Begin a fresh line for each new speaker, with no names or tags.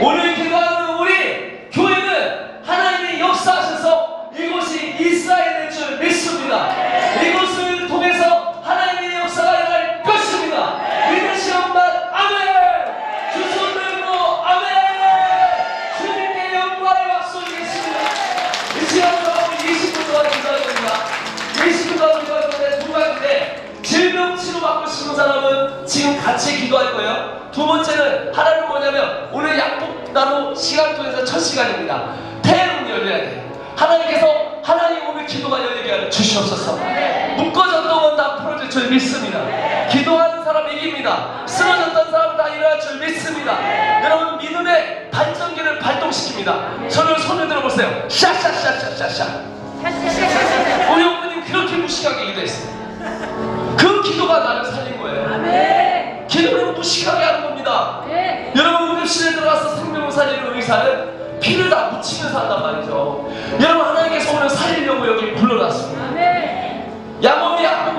오늘 기도하는 우리 교회는 하나님이 역사하셔서 이곳이 이스라엘인 줄 믿습니다. 이곳을 통해서 하나님의 역사가 일어날 것입니다. 믿으시는 분 아멘! 주손들고 아멘! 주님께 영광의 박수 주겠습니다. 이 시간 동안 20분 동안 기도하겠습니다. 20분 동안 기도할 건데 두 가지인데 질병 치료받고 싶은 사람은 지금 같이 기도할 거예요. 두 번째는 하나님 뭐냐면 오늘 약복나로 시간 통해서 첫 시간입니다. 태문이 열려야 돼. 하나님께서 하나님 오늘 기도가 열리게 하여 주시옵소서. 묶어졌던 건 다 풀어질 줄 믿습니다. 기도하는 사람 이깁니다. 쓰러졌던 사람 다 일어날 줄 믿습니다. 여러분 믿음의 발전기를 발동시킵니다. 저를 손을 들어보세요. 샤샤샤샤샤샤. 우리 어머님 그렇게 무식하게 기도했어요. 그 기도가 나를 살린 거예요. 기도를 무식하게 하는 겁니다. 네. 여러분. 응급실에 들어가서 생명을 살리는 의사는 피를 다 묻히면서 한단 말이죠. 여러분 하나님께서 오늘 살리려고 여기 불러놨습니다. 야몸이 아픔